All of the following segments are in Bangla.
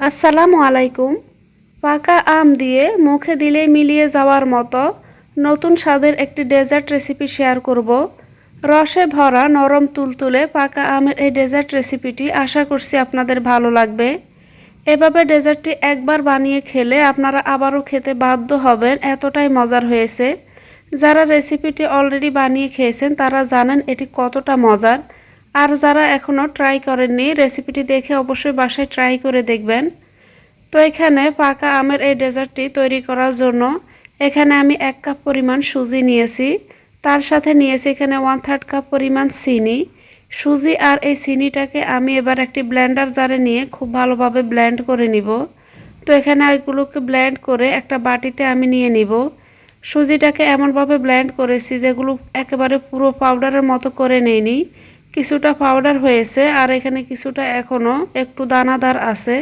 আসসালামু আলাইকুম। পাকা আম দিয়ে মুখে দিলে মিলিয়ে যাওয়ার মতো নতুন স্বাদের একটি ডেজার্ট রেসিপি শেয়ার করব। রসে ভরা নরম তুলতুলে পাকা আমের এই ডেজার্ট রেসিপিটি আশা করছি আপনাদের ভালো লাগবে। এভাবে ডেজার্টটি একবার বানিয়ে খেলে আপনারা আবারও খেতে বাধ্য হবেন, এতটাই মজার হয়েছে। যারা রেসিপিটি অলরেডি বানিয়ে খেয়েছেন, তারা জানেন এটি কতটা মজার। আর যারা এখনও ট্রাই করেননি রেসিপিটি দেখে অবশ্যই বাসায় ট্রাই করে দেখবেন। তো এখানে পাকা আমের এই ডেজার্টটি তৈরি করার জন্য এখানে আমি এক কাপ পরিমাণ সুজি নিয়েছি। তার সাথে নিয়েছি এখানে ওয়ান থার্ড কাপ পরিমাণ চিনি। সুজি আর এই চিনিটাকে আমি এবার একটি ব্লেন্ডার জারে নিয়ে খুব ভালোভাবে ব্লেন্ড করে নিব। তো এখানে এগুলোকে ব্লেন্ড করে একটা বাটিতে আমি নিয়ে নিব। সুজিটাকে এমনভাবে ব্লেন্ড করেছি যেগুলো একেবারে পুরো পাউডারের মতো করে নেইনি। কিছুটা পাউডার হয়েছে আর এখানে কিছুটা এখনও একটু দানাদার আছে।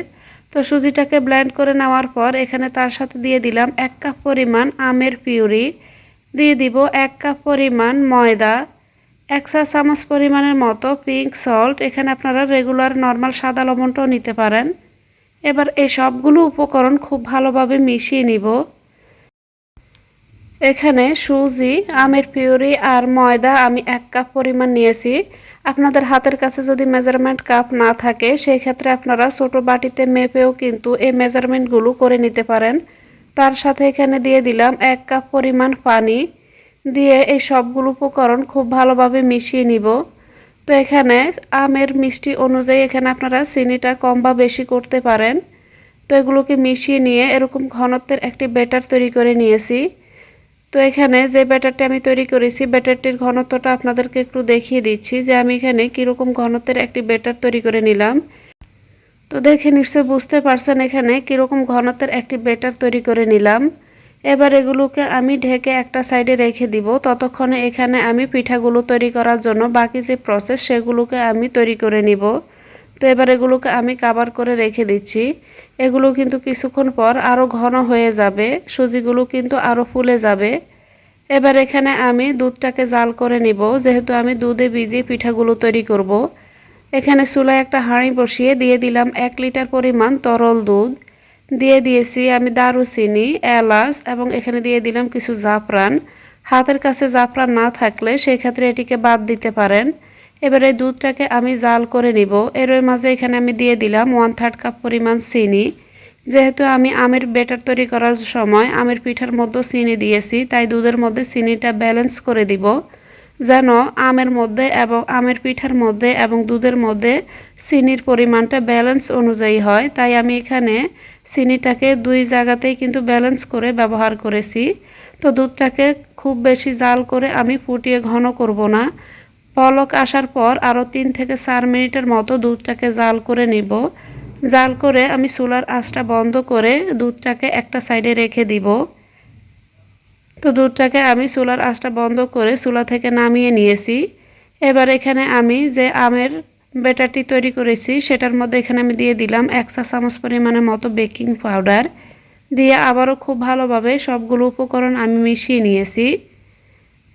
তো সুজিটাকে ব্লেন্ড করে নেওয়ার পর এখানে তার সাথে দিয়ে দিলাম এক কাপ পরিমাণ আমের পিউরি। দিয়ে দিব এক কাপ পরিমাণ ময়দা, এক চা চামচ পরিমাণের মতো পিঙ্ক সল্ট এখানে আপনারা রেগুলার নর্মাল সাদা লবণটাও নিতে পারেন। এবার এই সবগুলো উপকরণ খুব ভালোভাবে মিশিয়ে নিব। এখানে সুজি, আমের পিউরি আর ময়দা আমি এক কাপ পরিমাণ নিয়েছি। আপনাদের হাতের কাছে যদি মেজারমেন্ট কাপ না থাকে সেই ক্ষেত্রে আপনারা ছোট বাটিতে মেপেও কিন্তু এই মেজারমেন্টগুলো করে নিতে পারেন। তার সাথে এখানে দিয়ে দিলাম এক কাপ পরিমাণ পানি। দিয়ে এই সবগুলো উপকরণ খুব ভালোভাবে মিশিয়ে নিব। তো এখানে আমের মিষ্টি অনুযায়ী এখানে আপনারা চিনিটা কম বা বেশি করতে পারেন। তো এগুলোকে মিশিয়ে নিয়ে এরকম ঘনত্বের একটি ব্যাটার তৈরি করে নিয়েছি। তো এখানে যে ব্যাটারটি আমি তৈরি করেছি, ব্যাটারটির ঘনত্বটা আপনাদেরকে একটু দেখিয়ে দিচ্ছি যে আমি এখানে কীরকম ঘনত্বের একটি ব্যাটার তৈরি করে নিলাম। তো দেখে নিশ্চয় বুঝতে পারছেন এখানে কীরকম ঘনত্বের একটি ব্যাটার তৈরি করে নিলাম। এবার এগুলোকে আমি ঢেকে একটা সাইডে রেখে দিব। ততক্ষণে এখানে আমি পিঠাগুলো তৈরি করার জন্য বাকি যে প্রসেস সেগুলোকে আমি তৈরি করে নিব। তো এবার এগুলোকে আমি কাবার করে রেখে দিচ্ছি। এগুলো কিন্তু কিছুক্ষণ পর আরও ঘন হয়ে যাবে, সুজিগুলো কিন্তু আরও ফুলে যাবে। এবার এখানে আমি দুধটাকে জাল করে নিব, যেহেতু আমি দুধে ভিজিয়ে পিঠাগুলো তৈরি করব। এখানে চুলায় একটা হাঁড়ি বসিয়ে দিয়ে দিলাম এক লিটার পরিমাণ তরল দুধ। দিয়ে দিয়েছি আমি দারুচিনি, এলাচ এবং এখানে দিয়ে দিলাম কিছু জাফরান। হাতের কাছে জাফরান না থাকলে সেই ক্ষেত্রে এটিকে বাদ দিতে পারেন। এবার দুধটাকে আমি জাল করে নিব। এর মাঝে এখানে আমি দিয়ে দিলাম ওয়ান থার্ড কাপ পরিমাণ চিনি। যেহেতু আমি আমের বেটার তৈরি করার সময় আমের পিঠার মধ্যে চিনি দিয়েছি, তাই দুধের মধ্যে চিনিটা ব্যালেন্স করে দিব, যেন আমের মধ্যে এবং আমের পিঠার মধ্যে এবং দুধের মধ্যে চিনির পরিমাণটা ব্যালেন্স অনুযায়ী হয়। তাই আমি এখানে চিনিটাকে দুই জায়গাতেই কিন্তু ব্যালেন্স করে ব্যবহার করেছি। তো দুধটাকে খুব বেশি জাল করে আমি ফুটিয়ে ঘন করব না। পলক আসার পর আরও তিন থেকে চার মিনিটের মতো দুধটাকে জাল করে নিব। জাল করে আমি চুলার আঁচটা বন্ধ করে দুধটাকে একটা সাইডে রেখে দিব। তো দুধটাকে আমি চুলার আঁচটা বন্ধ করে চুলা থেকে নামিয়ে নিয়েছি। এবার এখানে আমি যে আমের বেটারটি তৈরি করেছি, সেটার মধ্যে এখানে আমি দিয়ে দিলাম এক চা চামচ পরিমাণের মতো বেকিং পাউডার। দিয়ে আবারও খুব ভালোভাবে সবগুলো উপকরণ আমি মিশিয়ে নিয়েছি।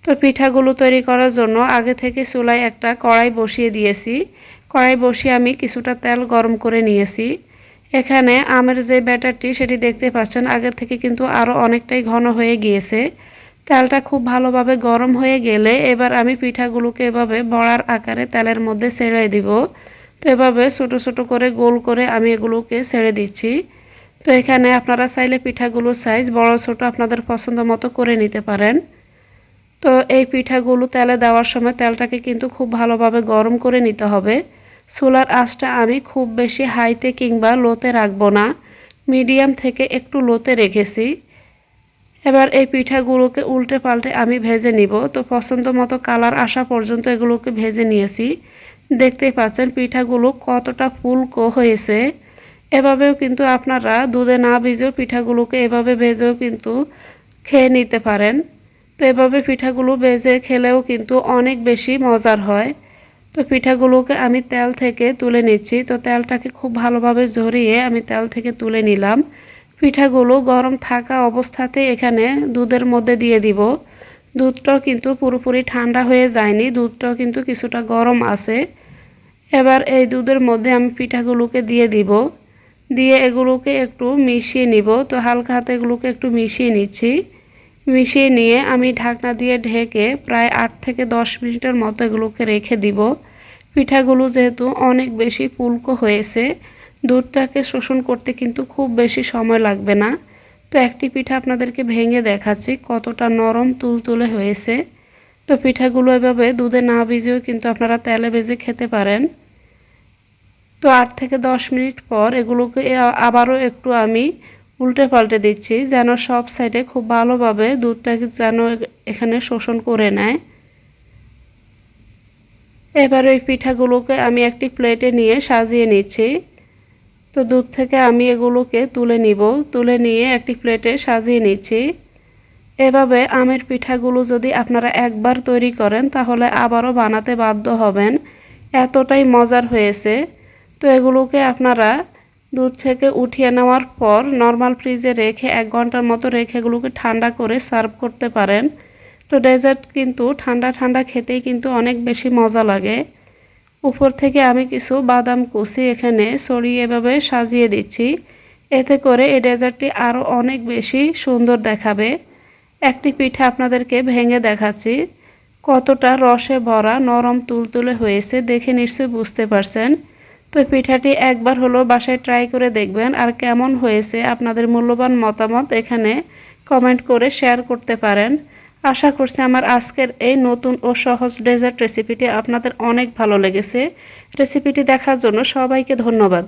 তো পিঠাগুলো তৈরি করার জন্য আগে থেকে চুলায় একটা কড়াই বসিয়ে দিয়েছি। কড়াই বসিয়ে আমি কিছুটা তেল গরম করে নিয়েছি। এখানে আমের যে ব্যাটারটি সেটি দেখতে পাচ্ছেন আগের থেকে কিন্তু আরও অনেকটাই ঘন হয়ে গিয়েছে। তেলটা খুব ভালোভাবে গরম হয়ে গেলে এবার আমি পিঠাগুলোকে এভাবে বড়ার আকারে তেলের মধ্যে ছেড়ে দিব। তো এভাবে ছোটো ছোটো করে গোল করে আমি এগুলোকে ছেড়ে দিচ্ছি। তো এখানে আপনারা চাইলে পিঠাগুলোর সাইজ বড় ছোট আপনাদের পছন্দ মতো করে নিতে পারেন। তো এই পিঠাগুলো তেলে দেওয়ার সময় তেলটাকে কিন্তু খুব ভালোভাবে গরম করে নিতে হবে। সোলার আঁচটা আমি খুব বেশি হাইতে কিংবা লোতে রাখব না। মিডিয়াম থেকে একটু লোতে রেখেছি। এবার এই পিঠাগুলোকে উল্টে পাল্টে আমি ভেজে নিব। তো পছন্দ মতো কালার আসা পর্যন্ত এগুলোকে ভেজে নিয়েছি। দেখতেই পাচ্ছেন পিঠাগুলো কতটা ফুলকো হয়েছে। এভাবেও কিন্তু আপনারা দুধে না ভিজেও পিঠাগুলোকে এভাবে ভেজেও কিন্তু খেয়ে নিতে পারেন। তো এভাবে পিঠাগুলো ভেজে খেলেও কিন্তু অনেক বেশি মজার হয়। তো পিঠাগুলোকে আমি তেল থেকে তুলে নিচ্ছি। তো তেলটাকে খুব ভালোভাবে ঝরিয়ে আমি তেল থেকে তুলে নিলাম। পিঠাগুলো গরম থাকা অবস্থাতে এখানে দুধের মধ্যে দিয়ে দিব। দুধটাও কিন্তু পুরোপুরি ঠান্ডা হয়ে যায়নি। দুধটাও কিন্তু কিছুটা গরম আছে। এবার এই দুধের মধ্যে আমি পিঠাগুলোকে দিয়ে দিব। দিয়ে এগুলোকে একটু মিশিয়ে নিব। তো হালকা হাতে এগুলোকে একটু মিশিয়ে নিচ্ছি। মিশিয়ে নিয়ে আমি ঢাকনা দিয়ে ঢেকে প্রায় আট থেকে দশ মিনিটের মতো এগুলোকে রেখে দিব। পিঠাগুলো যেহেতু অনেক বেশি ফুলকো হয়েছে, দুধটাকে শোষণ করতে কিন্তু খুব বেশি সময় লাগবে না। তো একটি পিঠা আপনাদেরকে ভেঙে দেখাচ্ছি, কতটা নরম তুলতুলে হয়েছে। তো পিঠাগুলো এভাবে দুধে না ভিজেও কিন্তু আপনারা তেলে ভেজে খেতে পারেন। তো আট থেকে দশ মিনিট পর এগুলোকে আবারও একটু আমি উল্টে পাল্টে দিচ্ছি, যেন সব সাইডে খুব ভালোভাবে দুধটাকে যেন এখানে শোষণ করে নেয়। এবার ওই পিঠাগুলোকে আমি একটি প্লেটে নিয়ে সাজিয়ে নিচ্ছি। তো দুধ থেকে আমি এগুলোকে তুলে নিব, তুলে নিয়ে একটি প্লেটে সাজিয়ে নিচ্ছি। এভাবে আমের পিঠাগুলো যদি আপনারা একবার তৈরি করেন, তাহলে আবারও বানাতে বাধ্য হবেন। এতটাই মজার হয়েছে। তো এগুলোকে আপনারা দুধ থেকে উঠিয়ে নেওয়ার পর নর্মাল ফ্রিজে রেখে এক ঘণ্টার মতো রেখে এগুলোকে ঠান্ডা করে সার্ভ করতে পারেন। তো ডেজার্ট কিন্তু ঠান্ডা ঠান্ডা খেতেই কিন্তু অনেক বেশি মজা লাগে। উপর থেকে আমি কিছু বাদাম কুচি এখানে ছড়িয়ে এভাবে সাজিয়ে দিচ্ছি। এতে করে এই ডেজার্টটি আরও অনেক বেশি সুন্দর দেখাবে। একটি পিঠা আপনাদেরকে ভেঙে দেখাচ্ছি। কতটা রসে ভরা নরম তুলতুলে হয়েছে দেখে নিশ্চয়ই বুঝতে পারছেন। তো পিঠাটি একবার হলো বাসায় ট্রাই করে দেখবেন আর কেমন হয়েছে, আপনাদের মূল্যবান মতামত এখানে কমেন্ট করে শেয়ার করতে পারেন। আশা করছি আমার আজকের এই নতুন ও সহজ ডেজার্ট রেসিপিটি আপনাদের অনেক ভালো লেগেছে। রেসিপিটি দেখার জন্য সবাইকে ধন্যবাদ।